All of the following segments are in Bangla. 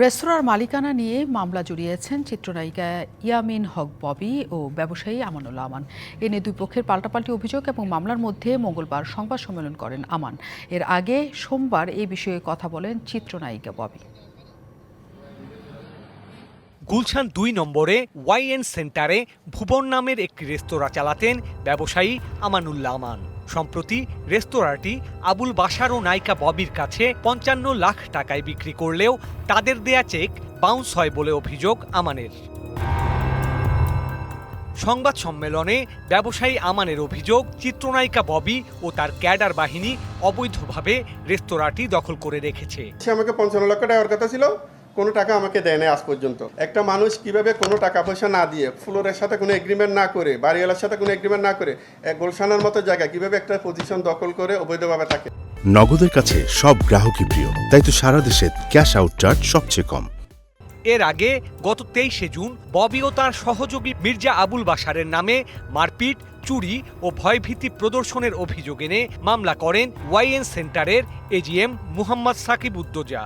রেস্তোরাঁর মালিকানা নিয়ে মামলা জড়িয়েছেন চিত্রনায়িকা ইয়ামিন হক ববি ও ব্যবসায়ী আমানুল্লাহ আমান। এ নিয়ে দুই পক্ষের পাল্টাপাল্টি অভিযোগ এবং মামলার মধ্যে মঙ্গলবার সংবাদ সম্মেলন করেন আমান। এর আগে সোমবার এই বিষয়ে কথা বলেন চিত্রনায়িকা ববি। গুলশান দুই নম্বরে ওয়াইএন সেন্টারে ভুবন নামের একটি রেস্তোরাঁ চালাতেন ব্যবসায়ী আমানুল্লাহ আমান। সম্প্রতি রেস্তোরাঁটি আবুল বাসার ও নায়িকা ববির কাছে পঞ্চান্ন লাখ টাকায় বিক্রি করলেও তাদের দেয়া চেক বাউন্স হয় বলে অভিযোগ আমানের। সংবাদ সম্মেলনে ব্যবসায়ী আমানের অভিযোগ, চিত্রনায়িকা ববি ও তার ক্যাডার বাহিনী অবৈধভাবে রেস্তোরাঁটি দখল করে রেখেছে। আমাকে পঞ্চান্ন লক্ষ টাকার কথা ছিল। কোনো টাকা আমাকে দেয় নাই আজ পর্যন্ত। একটা মানুষ কীভাবে কোনো টাকা পয়সা না দিয়ে ফ্লোরের সাথে কোনো এগ্রিমেন্ট না করে বাড়িওয়ালার সাথে কোনো এগ্রিমেন্ট না করে এক গোলশানের মতো জায়গা কীভাবে একটা পজিশন দখল করে অবৈধভাবে থাকে? নগদের কাছে সব গ্রাহকই প্রিয় তাই তো সারা দেশে ক্যাশ আউট চার্জ সবচেয়ে কম। এর আগে গত তেইশে জুন ববি ও তার সহযোগী মির্জা আবুল বাশারের নামে মারপিট চুরি ও ভয়ভীতি প্রদর্শনের অভিযোগ এনে মামলা করেন ওয়াইএন সেন্টারের এজিএম মুহাম্মদ সাকিব উদ্দোজা।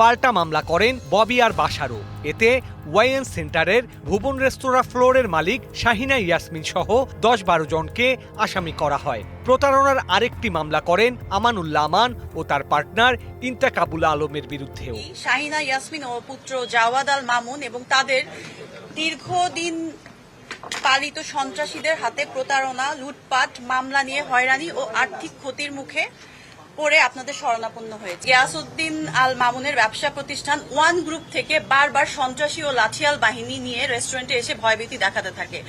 পাল্টা মামলা করেন ববি আর বাসারও এতে ওয়াইএন সেন্টারের ভুবন রেস্তোরাঁ ফ্লোরের মালিক শাহিনা ইয়াসমিন সহ দশ বারো জনকে আসামি করা হয়। প্রতারণার আরেকটি মামলা করেন আমানুল্লাহ আমান ও তার পার্টনার ইন্তাকাবুল আলমের বিরুদ্ধেও। শাহিনা ইয়াসমিন ও পুত্র জাওয়াদ আল মামুন এবং তাদের দীর্ঘদিন পালিত সন্ত্রাসীদের হাতে প্রতারণা, লুটপাট, মামলা নিয়ে হয়রানি ও আর্থিক ক্ষতির মুখে পড়ে আপনাদের শরণাপন্ন হয়েছে। গিয়াসউদ্দিন আল মামুনের ব্যবসা প্রতিষ্ঠান ওয়ান গ্রুপ থেকে বারবার সন্ত্রাসী ও লাঠিয়াল বাহিনী নিয়ে রেস্টুরেন্টে এসে ভয়ভীতি দেখাতে থাকে।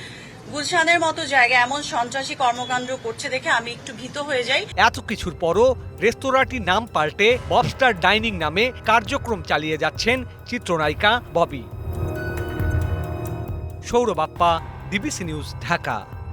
গুলশানের মতো জায়গায় এমন সন্ত্রাসী কর্মকাণ্ড করছে দেখে আমি একটু ভীত হয়ে যাই। এত কিছুর পরও রেস্তোরাঁটির নাম পাল্টে ববস্টার ডাইনিং নামে কার্যক্রম চালিয়ে যাচ্ছেন চিত্রনায়িকা ববি। সৌরভ সৌরবাপ্পা ডিবিসি নিউজ, ঢাকা।